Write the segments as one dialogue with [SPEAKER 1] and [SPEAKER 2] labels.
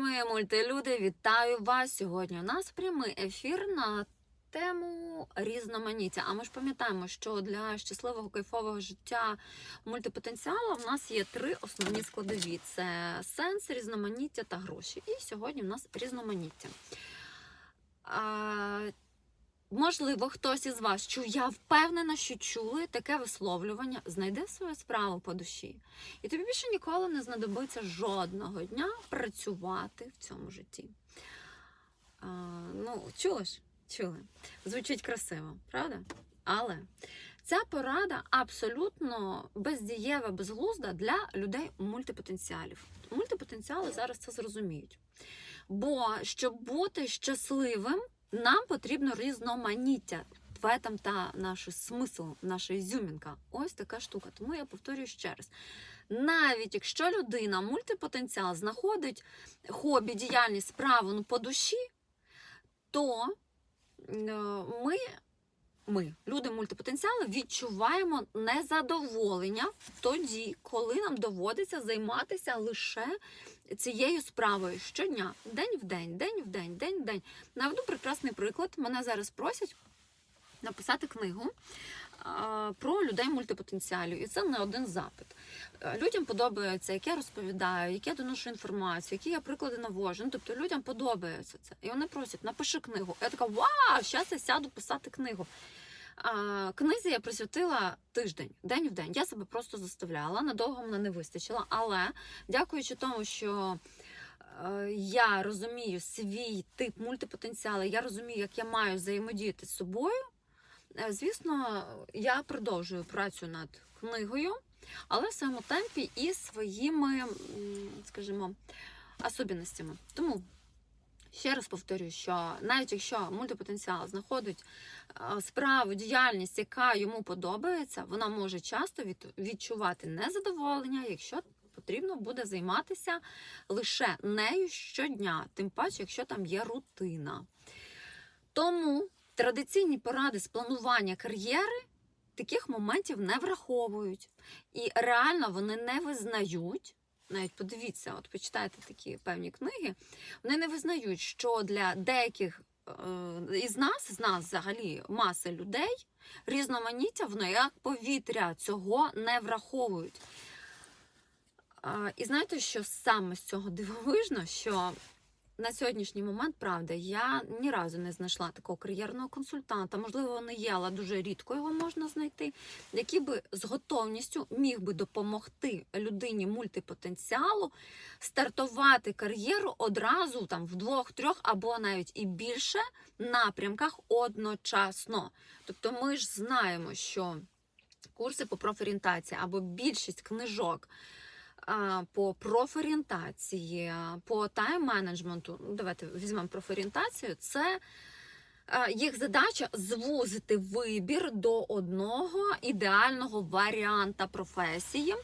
[SPEAKER 1] мої мультилюди, вітаю вас! Сьогодні у нас прямий ефір на тему різноманіття. А ми ж пам'ятаємо, що для щасливого кайфового життя мультипотенціалу в нас є три основні складові: це сенс, різноманіття та гроші. І сьогодні в нас різноманіття. Можливо, хтось із вас чув, я впевнена, що чули таке висловлювання, знайди свою справу по душі. І тобі більше ніколи не знадобиться жодного дня працювати в цьому житті. А, ну, чули? Чули. Звучить красиво, правда? Але ця порада абсолютно бездієва, безглузда для людей мультипотенціалів. Мультипотенціали зараз це зрозуміють. Бо щоб бути щасливим, нам потрібно різноманіття. В этом та наш смисл, наша ізюмінка. Ось така штука. Тому я повторюю ще раз. Навіть якщо людина мультипотенціал знаходить хобі, діяльність, справу ну, по душі, то е, ми, ми, люди мультипотенціали, відчуваємо незадоволення тоді, коли нам доводиться займатися лише цією справою щодня, день в день, день в день, день в день. Наведу прекрасний приклад. Мене зараз просять написати книгу про людей мультипотенціалів. І це не один запит. Е, Людям подобається, як я розповідаю, як я доношу інформацію, які я приклади навожу. Ну, тобто людям подобається це. І вони просять, напиши книгу. Я така, вау, зараз я сяду писати книгу. А, книзі я присвятила тиждень, день в день. Я себе просто заставляла, надовго мене не вистачило. Але дякуючи тому, що е, я розумію свій тип мультипотенціалу, я розумію, як я маю взаємодіяти з собою. Е, Звісно, я продовжую працю над книгою, але в своєму темпі і своїми, скажімо, особливостями. Тому ще раз повторюю, що навіть якщо мультипотенціал знаходить е, справу, діяльність, яка йому подобається, вона може часто відчувати незадоволення, якщо потрібно буде займатися лише нею щодня, тим паче, якщо там є рутина. Тому традиційні поради з планування кар'єри таких моментів не враховують. І реально вони не визнають. Навіть подивіться, от почитайте такі певні книги, вони не визнають, що для деяких е, із нас, з нас взагалі маси людей, різноманіття воно як повітря цього не враховують. І знаєте, що саме з цього дивовижно, що на сьогоднішній момент, правда, я ні разу не знайшла такого кар'єрного консультанта. Можливо, вони є, але дуже рідко його можна знайти, який би з готовністю міг би допомогти людині мультипотенціалу стартувати кар'єру одразу там в двох, трьох або навіть і більше напрямках одночасно. Тобто, ми ж знаємо, що курси по профорієнтації або більшість книжок по профорієнтації, по тайм-менеджменту, ну, давайте візьмемо профорієнтацію, це їх задача звузити вибір до одного ідеального варіанта професії,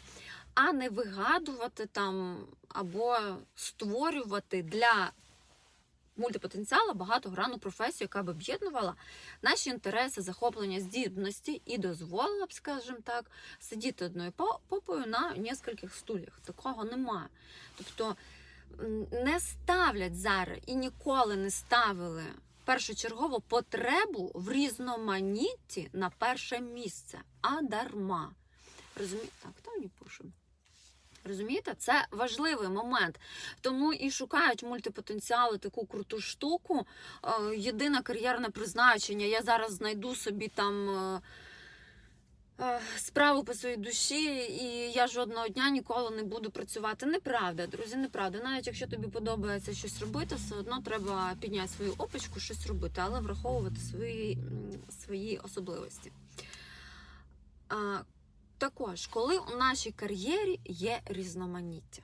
[SPEAKER 1] а не вигадувати там або створювати для мультипотенціала багатогранну професію, яка б об'єднувала наші інтереси, захоплення, здібності і дозволила б, скажімо так, сидіти одною попою на нескольких стульях. Такого немає. Тобто не ставлять зараз і ніколи не ставили першочергово потребу в різноманітті на перше місце, а дарма. Розумієте? Так, хто мені пише? Розумієте, це важливий момент. Тому і шукають мультипотенціали таку круту штуку. Е, Єдине кар'єрне призначення. Я зараз знайду собі там е, е, справу по своїй душі, і я жодного дня ніколи не буду працювати. Неправда, друзі, неправда. Навіть якщо тобі подобається щось робити, все одно треба підняти свою опочку, щось робити, але враховувати свої, свої особливості. Також, коли у нашій кар'єрі є різноманіття,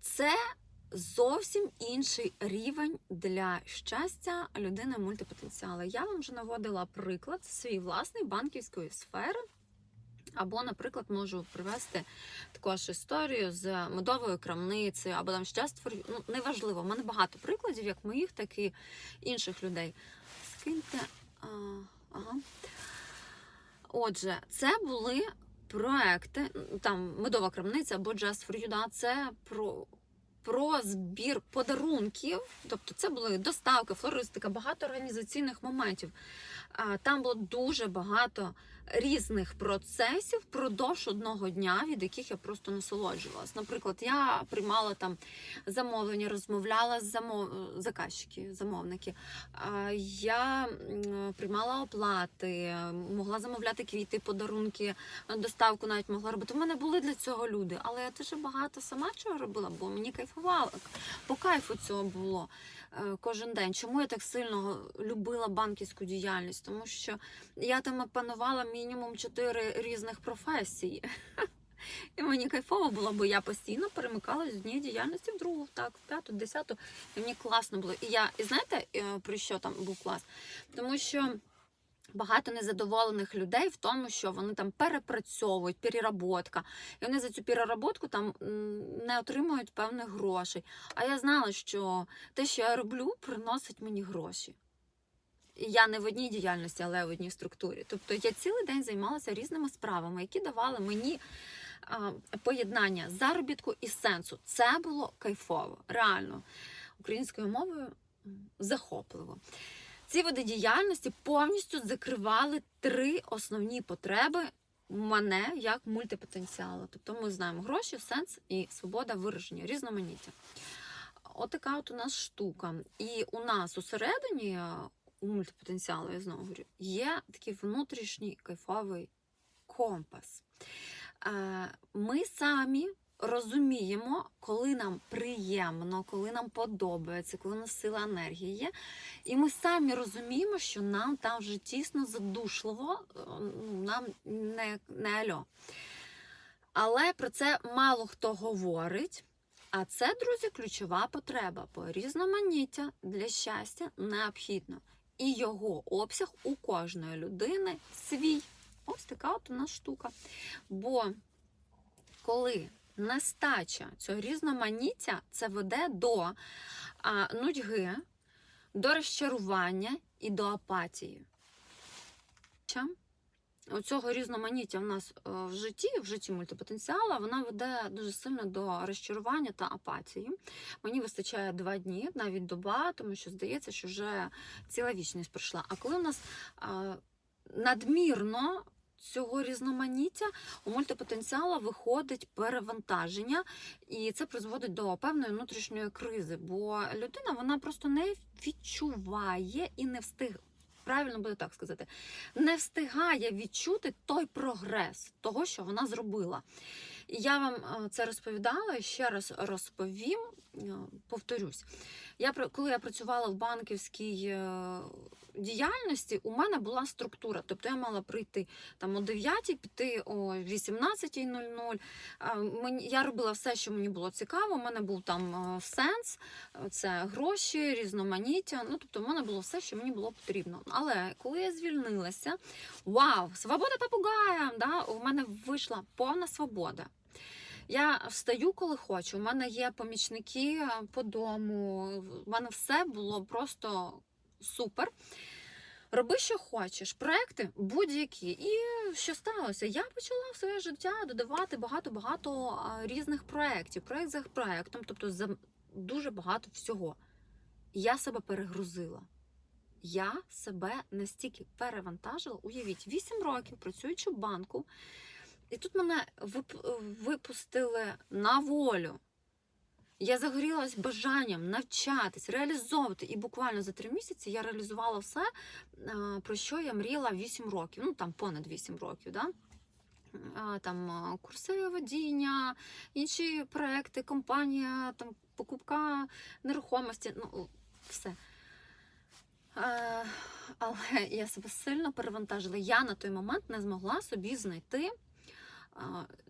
[SPEAKER 1] це зовсім інший рівень для щастя людини мультипотенціалу. Я вам вже наводила приклад свій власний банківської сфери. Або, наприклад, можу привести також історію з медовою крамницею, або там щастя. Ну, неважливо, у мене багато прикладів, як моїх, так і інших людей. Скиньте. А, ага. Отже, це були проекти, там медова крамниця або Just for You, да, це про про збір подарунків. Тобто, це були доставки, флористика, багато організаційних моментів. Там було дуже багато різних процесів впродовж одного дня, від яких я просто насолоджувалась. Наприклад, я приймала там замовлення, розмовляла з замов... заказчики, замовники. Я приймала оплати, могла замовляти квіти, подарунки, доставку навіть могла робити. У мене були для цього люди, але я дуже багато сама чого робила, бо мені кайфувало. По кайфу цього було кожен день. Чому я так сильно любила банківську діяльність? Тому що я там опанувала мінімум чотири різних професії. І мені кайфово було, бо я постійно перемикалась з однієї діяльності в другу, так, в п'яту, десяту. І мені класно було. І я, і знаєте, е, про що там був клас? Тому що багато незадоволених людей в тому, що вони там перепрацьовують, переработка, і вони за цю переработку там не отримують певних грошей. А я знала, що те, що я роблю, приносить мені гроші. І я не в одній діяльності, але в одній структурі. Тобто я цілий день займалася різними справами, які давали мені поєднання заробітку і сенсу. Це було кайфово, реально. Українською мовою захопливо. Ці види діяльності повністю закривали три основні потреби мене як мультипотенціалу. Тобто ми знаємо гроші, сенс і свобода вираження, різноманіття. Отака от у нас штука. І у нас усередині, е, у мультипотенціалу, я знову говорю, є такий внутрішній кайфовий компас. Е, Ми самі розуміємо, коли нам приємно, коли нам подобається, коли у нас сила енергії є. І ми самі розуміємо, що нам там вже тісно задушливо, е, ну, нам не, не альо. Але про це мало хто говорить. А це, друзі, ключова потреба, бо різноманіття для щастя необхідно. І його обсяг у кожної людини свій. Ось така от у нас штука. Бо коли нестача цього різноманіття, це веде до а, нудьги, до розчарування і до апатії. Ча? Оцього різноманіття в нас е, в житті, в житті мультипотенціала, вона веде дуже сильно до розчарування та апатії. Мені вистачає два дні, навіть доба, тому що здається, що вже ціла вічність пройшла. А коли в нас надмірно цього різноманіття у мультипотенціала виходить перевантаження, і це призводить до певної внутрішньої кризи, бо людина вона просто не відчуває і не встиг. Правильно буде так сказати, не встигає відчути той прогрес того, що вона зробила. Я вам е, це розповідала ще раз розповім, е, повторюсь. Я коли я працювала в банківській е, діяльності, у мене була структура. Тобто я мала прийти там о 9, піти о 18.00. Е, Я робила все, що мені було цікаво. У мене був там сенс, це гроші, різноманіття. Ну, тобто, в мене було все, що мені було потрібно. Але коли я звільнилася, вау, свобода попугая! Да? У мене вийшла повна свобода. Я встаю, коли хочу. У мене є помічники е, по дому. У мене все було просто супер. Роби, що хочеш, проекти будь-які. І що сталося? Я почала в своє життя додавати багато-багато різних проєктів, проєкт за проєктом, тобто за дуже багато всього. Я себе перегрузила. Я себе настільки перевантажила. Уявіть, 8 років працюючи в банку, і тут мене вип- випустили на волю. Я загорілась бажанням навчатись, реалізовувати. І буквально за три місяці я реалізувала все, е, про що я мріяла 8 років, ну там понад 8 років. Да? Там е, курси водіння, інші проекти, компанія, там покупка нерухомості, ну все. Е, Але я себе сильно перевантажила. Я на той момент не змогла собі знайти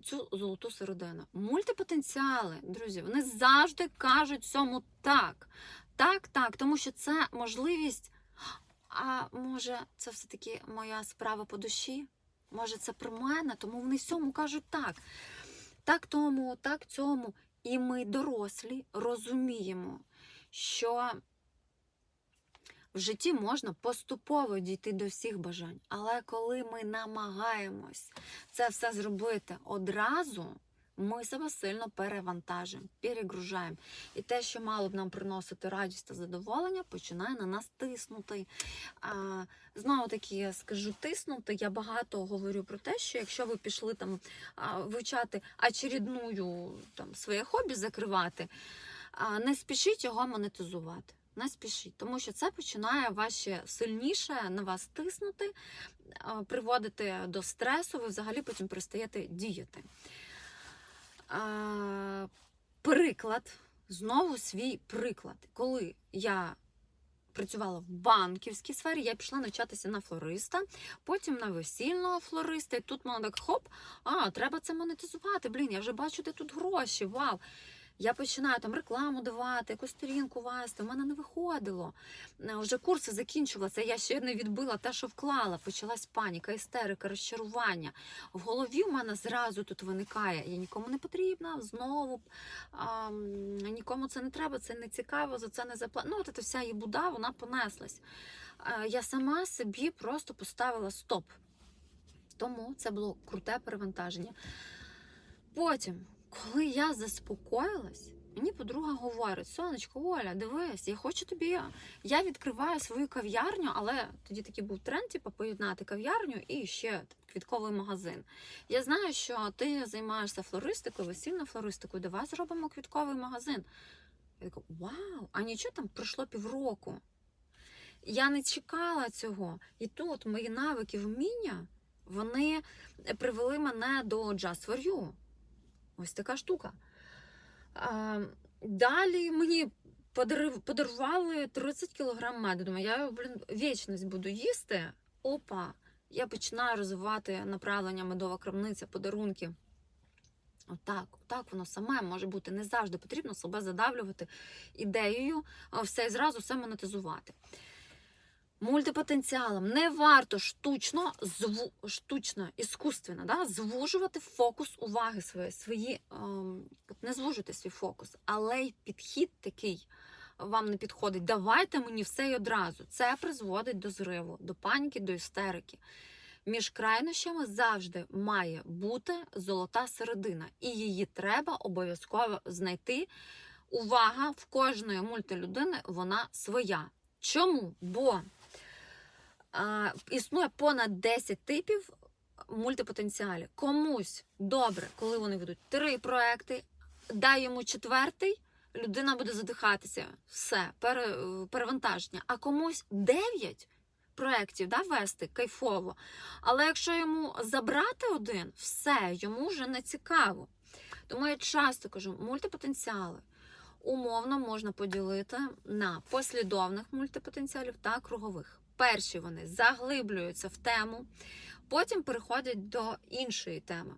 [SPEAKER 1] цю золоту середину. Мультипотенціали, друзі, вони завжди кажуть всьому так. Так, так, тому що це можливість. А може, це все-таки моя справа по душі? Може, це про мене, тому вони всьому кажуть так. Так тому, так цьому. І ми, дорослі, розуміємо, що в житті можна поступово дійти до всіх бажань. Але коли ми намагаємось це все зробити одразу, Ми себе сильно перевантажуємо, перегружаємо. І те, що мало б нам приносити радість та задоволення, починає на нас тиснути. А, знову таки я скажу тиснути. Я багато говорю про те, що якщо ви пішли там вивчати очередную там своє хобі закривати, не спішіть його монетизувати. Не спішіть, тому що це починає вас сильніше на вас тиснути, приводити до стресу, ви взагалі потім перестаєте діяти. Приклад, знову свій приклад. Коли я працювала в банківській сфері, я пішла навчатися на флориста, потім на весільного флориста, і тут мене так хоп, а, треба це монетизувати. Блін, я вже бачу, де тут гроші. Вау! Я починаю там рекламу давати, якусь сторінку вести. У мене не виходило. Е, Вже курси закінчувалися. Я ще не відбила те, що вклала. Почалась паніка, істерика, розчарування. В голові в мене зразу тут виникає. Я нікому не потрібна, знову а, нікому це не треба, це не цікаво, за це не заплатить. Ну, от вся їбуда, вона понеслась. Е, Я сама собі просто поставила стоп. Тому це було круте перевантаження. Потім, коли я заспокоїлась, мені подруга говорить: Сонечко, Оля, дивись, я хочу тобі. Я відкриваю свою кав'ярню, але тоді такий був тренд, типу, поєднати кав'ярню і ще квітковий магазин. Я знаю, що ти займаєшся флористикою, весільною флористикою. Давай зробимо квітковий магазин. Я така, вау! А нічого там пройшло півроку. Я не чекала цього. І тут мої навики, вміння, вони привели мене до Just for You. Ось така штука. А, далі мені подарували 30 кг меду. Думаю, я блін, вічність буду їсти. Опа! Я починаю розвивати направлення медова крамниця, подарунки. Отак, отак воно саме може бути. Не завжди потрібно себе задавлювати ідеєю, все і зразу все монетизувати. Мультипотенціалом не варто штучно, зву, штучно, іскусственно, да, звужувати фокус уваги своєї, свої, ем, не звужуйте свій фокус, але й підхід такий вам не підходить. Давайте мені все й одразу. Це призводить до зриву, до паніки, до істерики. Між крайнощами завжди має бути золота середина, і її треба обов'язково знайти. Увага в кожної мультилюдини вона своя. Чому? Бо існує понад 10 типів мультипотенціалів. Комусь добре, коли вони ведуть три проекти, дай йому четвертий, людина буде задихатися. Все, перевантаження. А комусь 9 проєктів да, вести кайфово. Але якщо йому забрати один, все, йому вже не цікаво. Тому я часто кажу, мультипотенціали умовно можна поділити на послідовних мультипотенціалів та кругових. Перші вони заглиблюються в тему, потім переходять до іншої теми,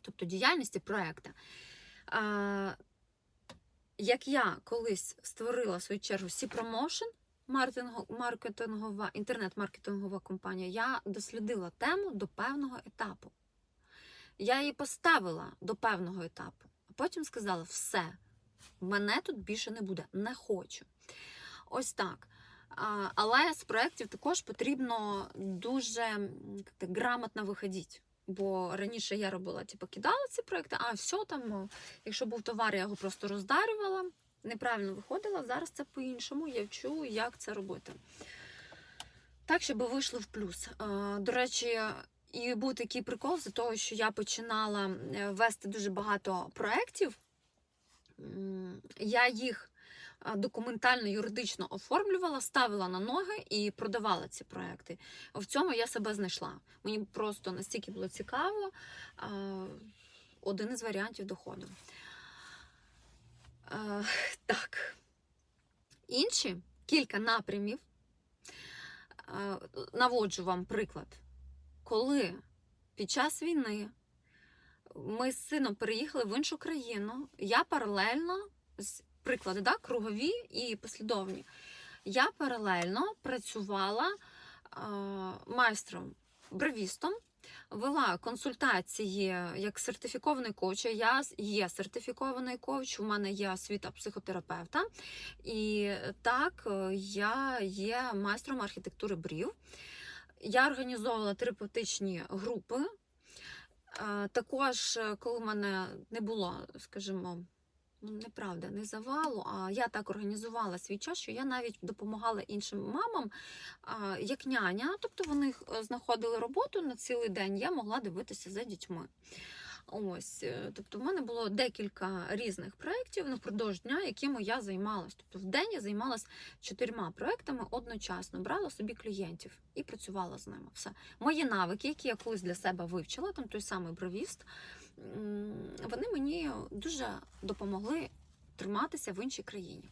[SPEAKER 1] тобто діяльності проєкту. Як я колись створила в свою чергу C-Promotion, маркетингова, інтернет-маркетингова компанія, я дослідила тему до певного етапу. Я її поставила до певного етапу, а потім сказала: все, мене тут більше не буде, не хочу. Ось так. Але з проєктів також потрібно дуже як-то грамотно виходити. Бо раніше я робила, типу, кидала ці проекти, а все там, якщо був товар, я його просто роздарювала, неправильно виходила. Зараз це по-іншому, я вчу, як це робити. Так, щоб вийшло в плюс. До речі, і був такий прикол за того, що я починала е, вести дуже багато проєктів. Я їх документально юридично оформлювала, ставила на ноги і продавала ці проекти. В цьому я себе знайшла. Мені просто настільки було цікаво. Один із варіантів доходу. Так. Інші кілька напрямів. Наводжу вам приклад. Коли під час війни ми з сином переїхали в іншу країну, я паралельно з приклади, да, кругові і послідовні. Я паралельно працювала а, майстром, бровістом, вела консультації як сертифікований коуч. Я є сертифікований коуч, у мене є освіта психотерапевта. І так, е, я є майстром архітектури брів. Я організовувала терапевтичні групи. Е, Також, е, коли в мене не було, скажімо, ну неправда, не завалу, а я так організувала свій час, що я навіть допомагала іншим мамам а, як няня. Тобто вони е, знаходили роботу на цілий день, я могла дивитися за дітьми. Ось, е, тобто, в мене було декілька різних проєктів впродовж дня, якими я займалась. Тобто, в день я займалась чотирма проєктами одночасно, брала собі клієнтів і працювала з ними. Все. Мої навики, які я колись для себе вивчила, там той самий бровіст, вони мені дуже допомогли триматися в іншій країні.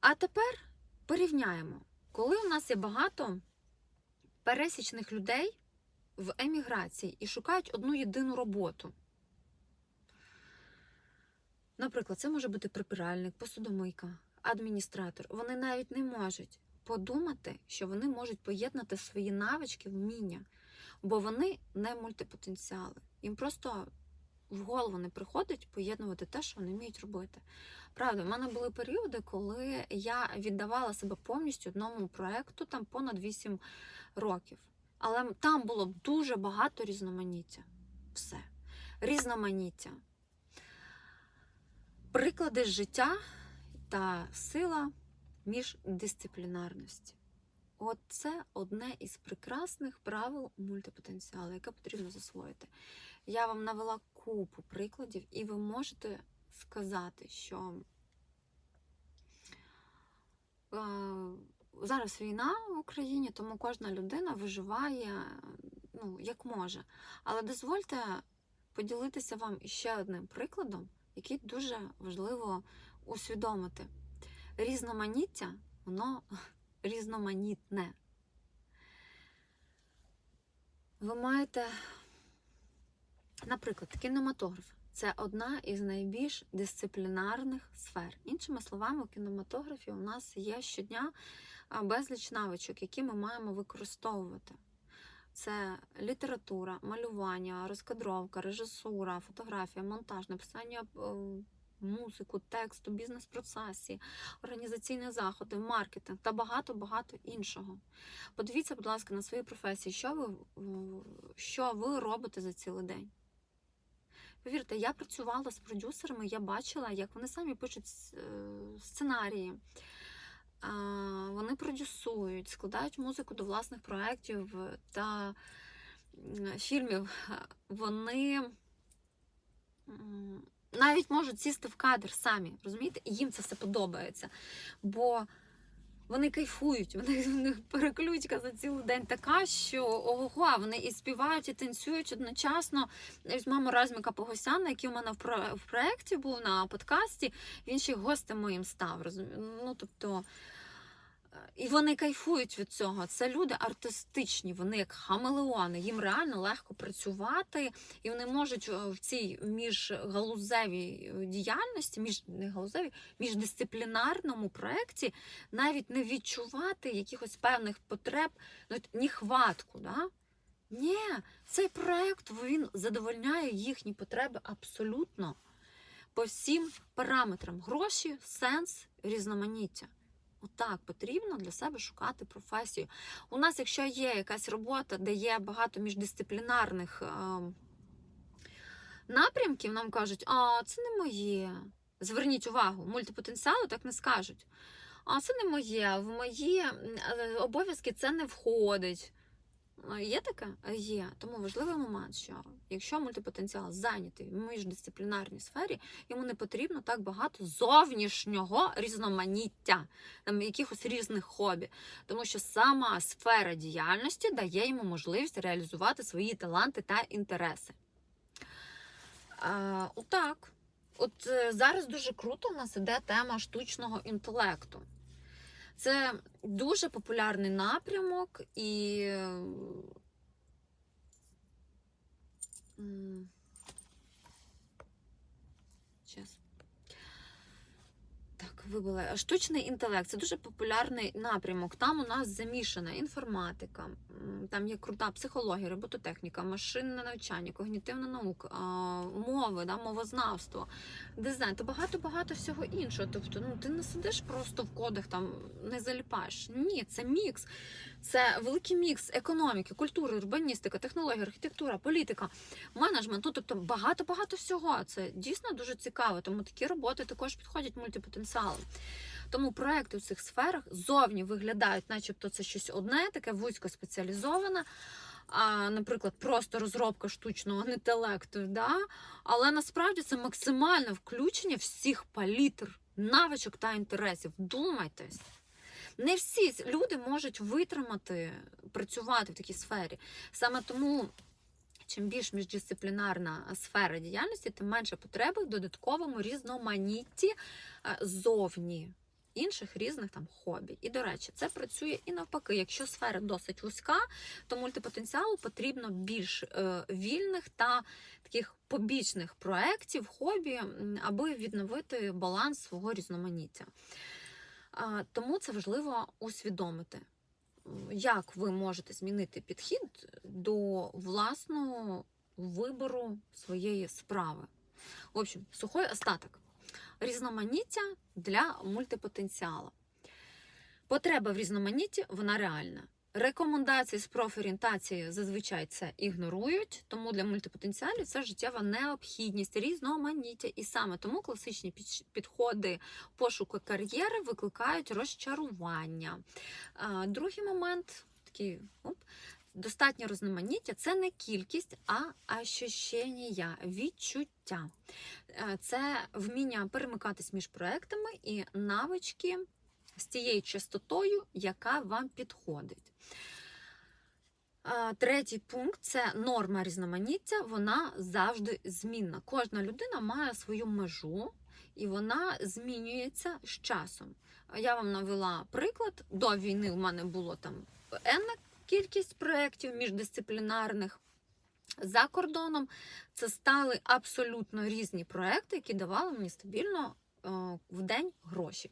[SPEAKER 1] А тепер порівняємо, коли у нас є багато пересічних людей в еміграції і шукають одну єдину роботу. Наприклад, це може бути прибиральник, посудомийка, адміністратор. Вони навіть не можуть подумати, що вони можуть поєднати свої навички, вміння, бо вони не мультипотенціали. Їм просто в голову не приходить поєднувати те, що вони вміють робити. Правда, в мене були періоди, коли я віддавала себе повністю одному проекту там понад 8 років. Але там було дуже багато різноманіття. Все. Різноманіття. Приклади життя та сила міждисциплінарності. От це одне із прекрасних правил мультипотенціалу, яке потрібно засвоїти. Я вам навела купу прикладів, і ви можете сказати, що е, зараз війна в Україні, тому кожна людина виживає ну, як може. Але дозвольте поділитися вам іще одним прикладом, який дуже важливо усвідомити. Різноманіття, воно різноманітне. Ви маєте, наприклад, кінематограф. Це одна із найбільш дисциплінарних сфер. Іншими словами, у кінематографі у нас є щодня безліч навичок, які ми маємо використовувати. Це література, малювання, розкадровка, режисура, фотографія, монтаж, написання е, музику, тексту, бізнес-процесі, організаційні заходи, маркетинг та багато-багато іншого. Подивіться, будь ласка, на свої професії, що ви, що ви робите за цілий день. Повірте, я працювала з продюсерами, я бачила, як вони самі пишуть е, сценарії. Вони продюсують, складають музику до власних проєктів та фільмів. Вони навіть можуть сісти в кадр самі, розумієте? І їм це все подобається. Бо вони кайфують, вони, в них переключка за цілий день така, що ого, вони і співають, і танцюють одночасно. Візьмемо Разміка Погосяна, який у мене в, про, в проєкті був на подкасті, він ще гостем моїм став. Ну, тобто, і вони кайфують від цього. Це люди артистичні, вони як хамелеони. Їм реально легко працювати, і вони можуть е, в цій міжгалузевій е, діяльності, між не галузевій, міждисциплінарному проєкті навіть не відчувати якихось певних потреб, ну, от ніхватку. Да? Ні, цей проєкт він задовольняє їхні потреби абсолютно по всім параметрам: гроші, сенс, різноманіття. Отак потрібно для себе шукати професію. У нас, якщо є якась робота, де є багато міждисциплінарних е, напрямків, нам кажуть, а це не моє. Зверніть увагу, мультипотенціалу так не скажуть. А це не моє, в мої е, обов'язки це не входить. Ну, Є таке? Є. Тому важливий момент, що якщо мультипотенціал зайнятий в міждисциплінарній сфері, йому не потрібно так багато зовнішнього різноманіття, там якихось різних хобі. Тому що сама сфера діяльності дає йому можливість реалізувати свої таланти та інтереси. А, отак. От е, зараз дуже круто у нас іде тема штучного інтелекту. Це дуже популярний напрямок і. 嗯 вибила. Штучний інтелект це дуже популярний напрямок. Там у нас замішана інформатика, там є крута психологія, робототехніка, машинне навчання, когнітивна наука, мови, да, мовознавство, дизайн та багато-багато всього іншого. Тобто, ну ти не сидиш просто в кодах, там не заліпаєш. Ні, це мікс. Це великий мікс економіки, культури, урбаністика, технологія, архітектура, політика, менеджмент. Ну, тобто багато-багато всього. Це дійсно дуже цікаво. Тому такі роботи також підходять мультипотенціалам. Тому проекти у цих сферах зовні виглядають, начебто, це щось одне, таке вузько спеціалізоване. А, наприклад, просто розробка штучного інтелекту, да? але насправді це максимальне включення всіх палітр, навичок та інтересів. Думайтесь. Не всі люди можуть витримати, працювати в такій сфері. Саме тому, чим більш міждисциплінарна сфера діяльності, тим менше потреби в додатковому різноманітті зовні інших різних там хобі. І до речі, це працює і навпаки. Якщо сфера досить вузька, то мультипотенціалу потрібно більш е, вільних та таких побічних проєктів, хобі, аби відновити баланс свого різноманіття. Тому це важливо усвідомити, як ви можете змінити підхід до власного вибору своєї справи. В общем, сухой остаток. Різноманіття для мультипотенціалу. Потреба в різноманітті вона реальна. Рекомендації з профорієнтації зазвичай це ігнорують, тому для мультипотенціалів це життєва необхідність, різноманіття. І саме тому класичні підходи пошуку кар'єри викликають розчарування. Другий момент такий оп, достатнє різноманіття це не кількість, а ощущення, відчуття. Е, Це вміння перемикатись між проектами і навички з тією частотою, яка вам підходить. Третій пункт це норма різноманіття. Вона завжди змінна. Кожна людина має свою межу, і вона змінюється з часом. Я вам навела приклад. До війни у мене було там енна кількість проєктів міждисциплінарних. За кордоном це стали абсолютно різні проекти, які давали мені стабільно е, в день гроші.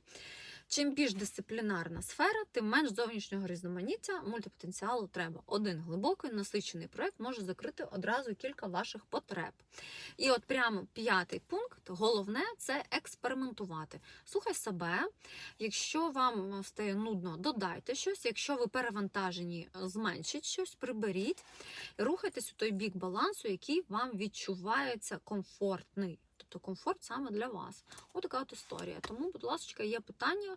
[SPEAKER 1] Чим більш дисциплінарна сфера, тим менш зовнішнього різноманіття мультипотенціалу треба. Один глибокий насичений проект може закрити одразу кілька ваших потреб. І от прямо п'ятий пункт, головне це експериментувати. Слухай себе. Якщо вам стає нудно, додайте щось. Якщо ви перевантажені, зменшіть щось, приберіть і рухайтесь у той бік балансу, який вам відчувається комфортний. Тобто комфорт саме для вас. Отака от історія. Тому, будь ласка, є питання.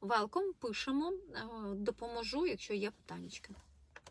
[SPEAKER 1] Велком, пишемо, е, допоможу, якщо є питаннячки.